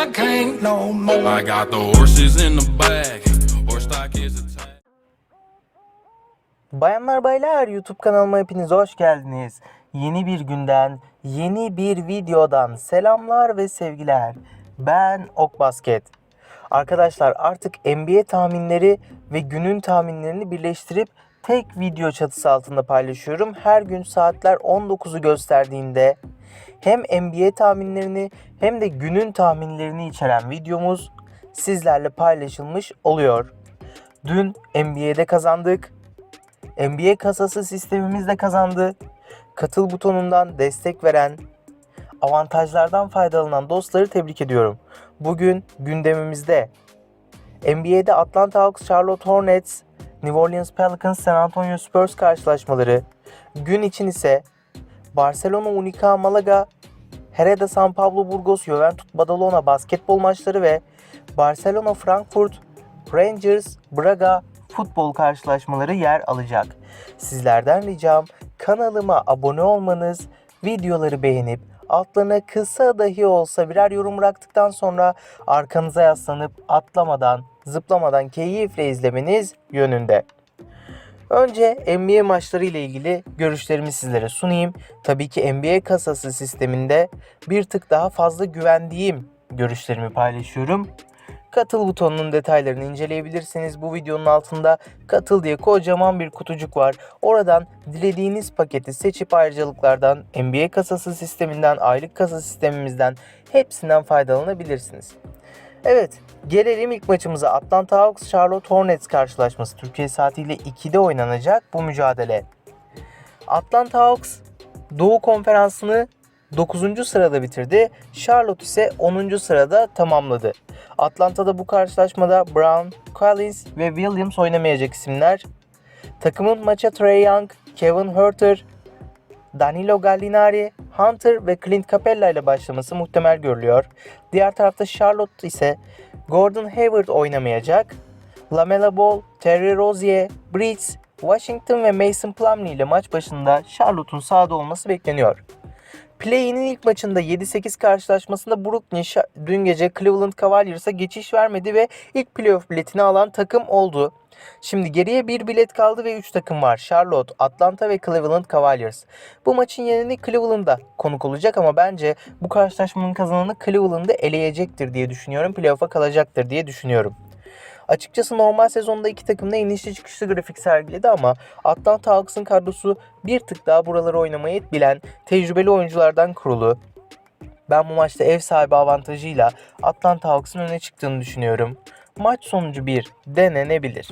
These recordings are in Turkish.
I can't no more. I got the horses in the back. Horse stock is attached. Bayanlar baylar YouTube kanalıma hepiniz hoş geldiniz. Yeni bir günden, yeni bir videodan selamlar ve sevgiler. Ben Ok Basket. Arkadaşlar artık NBA tahminleri ve günün tahminlerini birleştirip tek video çatısı altında paylaşıyorum. Her gün saatler 19'u gösterdiğinde hem NBA tahminlerini hem de günün tahminlerini içeren videomuz sizlerle paylaşılmış oluyor. Dün NBA'de kazandık. NBA kasası sistemimiz de kazandı. Katıl butonundan destek veren, avantajlardan faydalanan dostları tebrik ediyorum. Bugün gündemimizde NBA'de Atlanta Hawks, Charlotte Hornets, New Orleans Pelicans, San Antonio Spurs karşılaşmaları. Gün için ise Barcelona Unica Malaga, Hereda San Pablo Burgos, Juventus Badalona basketbol maçları ve Barcelona Frankfurt, Rangers Braga futbol karşılaşmaları yer alacak. Sizlerden ricam kanalıma abone olmanız, videoları beğenip altlarına kısa dahi olsa birer yorum bıraktıktan sonra arkanıza yaslanıp atlamadan, zıplamadan keyifle izlemeniz yönünde. Önce NBA maçları ile ilgili görüşlerimi sizlere sunayım. Tabii ki NBA kasası sisteminde bir tık daha fazla güvendiğim görüşlerimi paylaşıyorum. Katıl butonunun detaylarını inceleyebilirsiniz. Bu videonun altında katıl diye kocaman bir kutucuk var. Oradan dilediğiniz paketi seçip ayrıcalıklardan NBA kasası sisteminden, aylık kasa sistemimizden hepsinden faydalanabilirsiniz. Evet, gelelim ilk maçımıza. Atlanta Hawks Charlotte Hornets karşılaşması Türkiye saatiyle 2'de oynanacak bu mücadele. Atlanta Hawks Doğu Konferansı'nı 9. sırada bitirdi. Charlotte ise 10. sırada tamamladı. Atlanta'da bu karşılaşmada Brown, Collins ve Williams oynamayacak isimler. Takımın maça Trey Young, Kevin Herter, Danilo Gallinari, Hunter ve Clint Capella ile başlaması muhtemel görülüyor. Diğer tarafta Charlotte ise Gordon Hayward oynamayacak. Lamella Ball, Terry Rozier, Breeze, Washington ve Mason Plumlee ile maç başında Charlotte'un sahada olması bekleniyor. Play'inin ilk maçında 7-8 karşılaşmasında Brooklyn dün gece Cleveland Cavaliers'a geçiş vermedi ve ilk playoff biletini alan takım oldu. Şimdi geriye bir bilet kaldı ve 3 takım var. Charlotte, Atlanta ve Cleveland Cavaliers. Bu maçın yeneni Cleveland'da konuk olacak ama bence bu karşılaşmanın kazananı Cleveland'ı eleyecektir diye düşünüyorum. Playoff'a kalacaktır diye düşünüyorum. Açıkçası normal sezonda iki takım da inişli çıkışlı grafik sergiledi ama Atlanta Hawks'ın kadrosu bir tık daha buraları oynamayı bilen tecrübeli oyunculardan kurulu. Ben bu maçta ev sahibi avantajıyla Atlanta Hawks'ın öne çıktığını düşünüyorum. Maç sonucu bir denenebilir.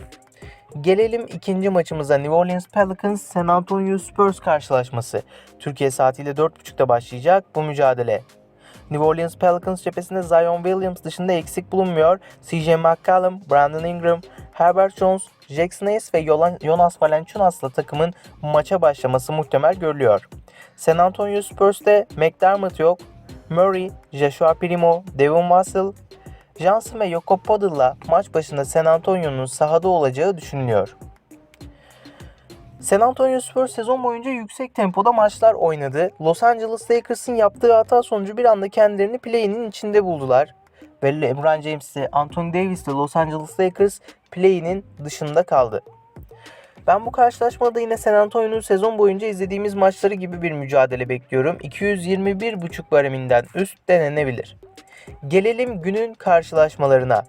Gelelim ikinci maçımıza New Orleans Pelicans San Antonio Spurs karşılaşması. Türkiye saatiyle 4.30'da başlayacak bu mücadele. New Orleans Pelicans cephesinde Zion Williams dışında eksik bulunmuyor. CJ McCollum, Brandon Ingram, Herbert Jones, Jackson Hayes ve Jonas Valanciunas'la takımın maça başlaması muhtemel görülüyor. San Antonio Spurs'te McDermott yok. Murray, Joshua Primo, Devin Vassell, Johnson ve Jakob Poeltl'la maç başında San Antonio'nun sahada olacağı düşünülüyor. San Antonio Spurs sezon boyunca yüksek tempoda maçlar oynadı. Los Angeles Lakers'ın yaptığı hata sonucu bir anda kendilerini play'inin içinde buldular. Ve LeBron James ile Anthony Davis ile Los Angeles Lakers play'inin dışında kaldı. Ben bu karşılaşmada yine San Antonio'nun sezon boyunca izlediğimiz maçları gibi bir mücadele bekliyorum. 221.5 bareminden üst denenebilir. Gelelim günün karşılaşmalarına.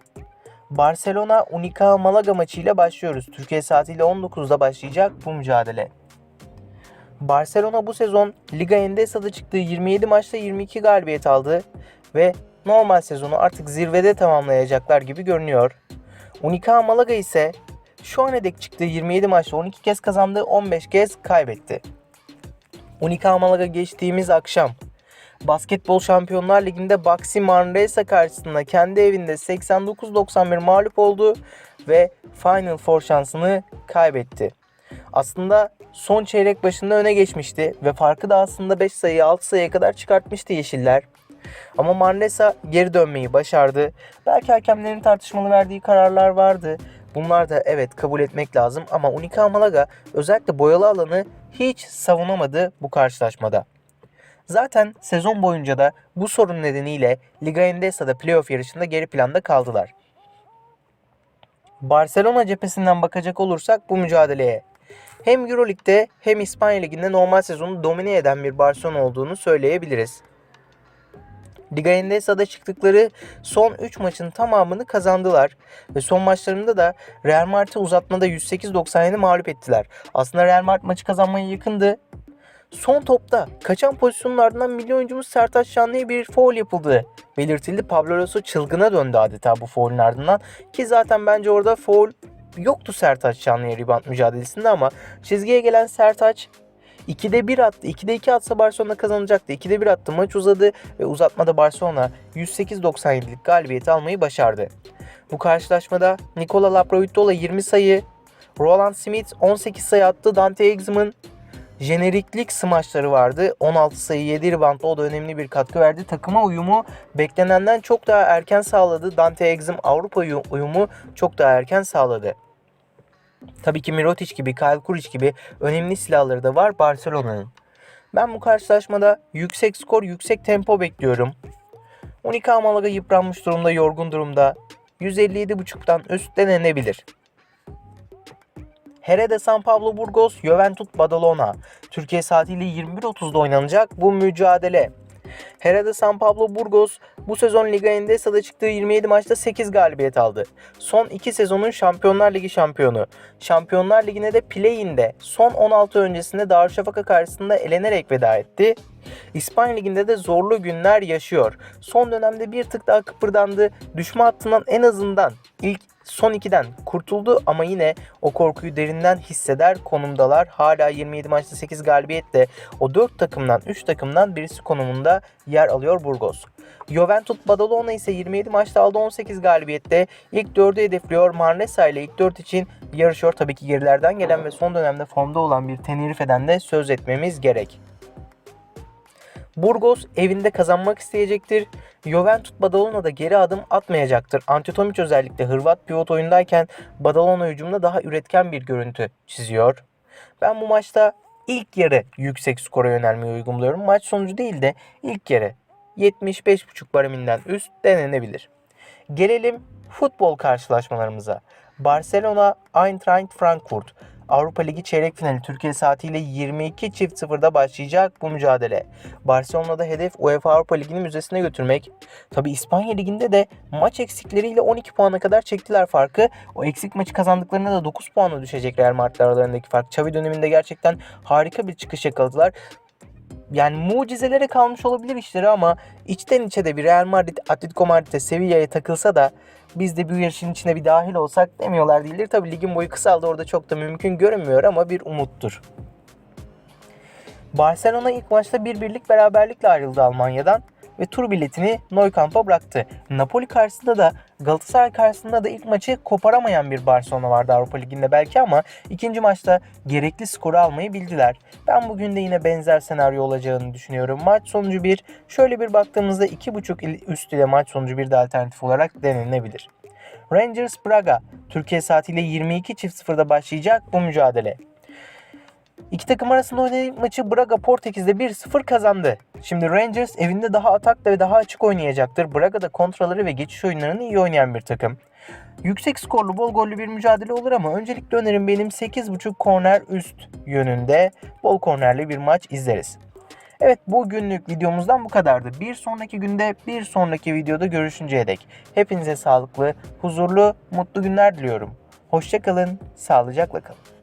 Barcelona Unica Malaga maçıyla başlıyoruz. Türkiye saatiyle 19'da başlayacak bu mücadele. Barcelona bu sezon Liga Endesa'da çıktığı 27 maçta 22 galibiyet aldı ve normal sezonu artık zirvede tamamlayacaklar gibi görünüyor. Unica Malaga ise şu ana dek çıktığı 27 maçta 12 kez kazandı, 15 kez kaybetti. Unica Malaga geçtiğimiz akşam Basketbol Şampiyonlar Ligi'nde Baxi Manresa karşısında kendi evinde 89-91 mağlup oldu ve Final Four şansını kaybetti. Aslında son çeyrek başında öne geçmişti ve farkı da aslında 5 sayı 6 sayıya kadar çıkartmıştı Yeşiller. Ama Manresa geri dönmeyi başardı. Belki hakemlerin tartışmalı verdiği kararlar vardı. Bunlar da evet kabul etmek lazım ama Unica Malaga özellikle boyalı alanı hiç savunamadı bu karşılaşmada. Zaten sezon boyunca da bu sorun nedeniyle Liga Endesa'da playoff yarışında geri planda kaldılar. Barcelona cephesinden bakacak olursak bu mücadeleye hem Euroleague'de hem İspanya Ligi'nde normal sezonu domine eden bir Barcelona olduğunu söyleyebiliriz. Liga Endesa'da çıktıkları son 3 maçın tamamını kazandılar ve son maçlarında da Real Madrid'i uzatmada 108-97 mağlup ettiler. Aslında Real Madrid maçı kazanmaya yakındı. Son topta kaçan pozisyonun ardından milli oyuncumuz Sertaç Şanlı'ya bir foul yapıldı. Belirtildi Pablo Lasso çılgına döndü adeta bu foul'ün ardından. Ki zaten bence orada foul yoktu Sertaç Şanlı'ya rebound mücadelesinde ama çizgiye gelen Sertaç 2'de 1 attı. 2'de 2 atsa Barcelona kazanacaktı. 2'de 1 attı. Maç uzadı ve uzatmada Barcelona 108-97'lik galibiyeti almayı başardı. Bu karşılaşmada Nikola Laprovitola 20 sayı, Roland Smith 18 sayı attı. Dante Exum'un jeneriklik smaçları vardı. 16 sayı 7 reboundla o da önemli bir katkı verdi. Takıma uyumu beklenenden çok daha erken sağladı. Dante Exum Avrupa uyu- uyumu çok daha erken sağladı. Tabii ki Mirotic gibi, Kyle Kuric gibi önemli silahları da var Barcelona'nın. Ben bu karşılaşmada yüksek skor, yüksek tempo bekliyorum. Unica Malaga yıpranmış durumda, yorgun durumda. 157.5'tan üst denenebilir. Herede San Pablo Burgos, Juventus Badalona. Türkiye saatiyle 21.30'da oynanacak bu mücadele. Herede San Pablo Burgos bu sezon Liga Endesa'da çıktığı 27 maçta 8 galibiyet aldı. Son 2 sezonun Şampiyonlar Ligi şampiyonu. Şampiyonlar Ligi'ne de play-in'de son 16 öncesinde Darüşşafaka karşısında elenerek veda etti. İspanya Ligi'nde de zorlu günler yaşıyor. Son dönemde bir tık daha kıpırdandı. Düşme hattından en azından ilk son 2'den kurtuldu ama yine o korkuyu derinden hisseder konumdalar. Hala 27 maçta 8 galibiyetle o 4 takımdan 3 takımdan birisi konumunda yer alıyor Burgos. Juventus Badalona ise 27 maçta aldı 18 galibiyette ilk 4'ü hedefliyor. Marnesa ile ilk 4 için yarışıyor. Tabii ki gerilerden gelen ve son dönemde formda olan bir Tenerife'den de söz etmemiz gerek. Burgos evinde kazanmak isteyecektir. Juventus Badalona'da geri adım atmayacaktır. Antetomic özellikle Hırvat pivot oyundayken Badalona hücumda daha üretken bir görüntü çiziyor. Ben bu maçta ilk yarı yüksek skora yönelmeyi uygun. Maç sonucu değil de ilk yarı 75.5 bareminden üst denenebilir. Gelelim futbol karşılaşmalarımıza. Barcelona Eintracht Frankfurt Avrupa Ligi çeyrek finali Türkiye saatiyle 22 çift sıfırda başlayacak bu mücadele. Barcelona'da hedef UEFA Avrupa Ligi'ni müzesine götürmek. Tabi İspanya Ligi'nde de maç eksikleriyle 12 puana kadar çektiler farkı. O eksik maçı kazandıklarında da 9 puana düşecek Real Madrid aralarındaki fark. Xavi döneminde gerçekten harika bir çıkış yakaladılar yani mucizelere kalmış olabilir işleri ama içten içe de bir Real Madrid, Atletico Madrid'e Sevilla'ya takılsa da biz de bu yarışın içine bir dahil olsak demiyorlar değildir. Tabi ligin boyu kısaldı orada çok da mümkün görünmüyor ama bir umuttur. Barcelona ilk maçta bir birlik beraberlikle ayrıldı Almanya'dan ve tur biletini Nou Camp'a bıraktı. Napoli karşısında da Galatasaray karşısında da ilk maçı koparamayan bir Barcelona vardı Avrupa Ligi'nde belki ama ikinci maçta gerekli skoru almayı bildiler. Ben bugün de yine benzer senaryo olacağını düşünüyorum. Maç sonucu bir, şöyle bir baktığımızda 2.5 il- üst ile maç sonucu bir de alternatif olarak denenebilir. Rangers Braga, Türkiye saatiyle 22.00'da başlayacak bu mücadele. İki takım arasında oynanan maçı Braga Portekiz'de 1-0 kazandı. Şimdi Rangers evinde daha atakta ve daha açık oynayacaktır. Braga da kontraları ve geçiş oyunlarını iyi oynayan bir takım. Yüksek skorlu bol gollü bir mücadele olur ama öncelikle önerim benim 8.5 korner üst yönünde bol kornerli bir maç izleriz. Evet bu günlük videomuzdan bu kadardı. Bir sonraki günde bir sonraki videoda görüşünceye dek hepinize sağlıklı, huzurlu, mutlu günler diliyorum. Hoşçakalın, sağlıcakla kalın.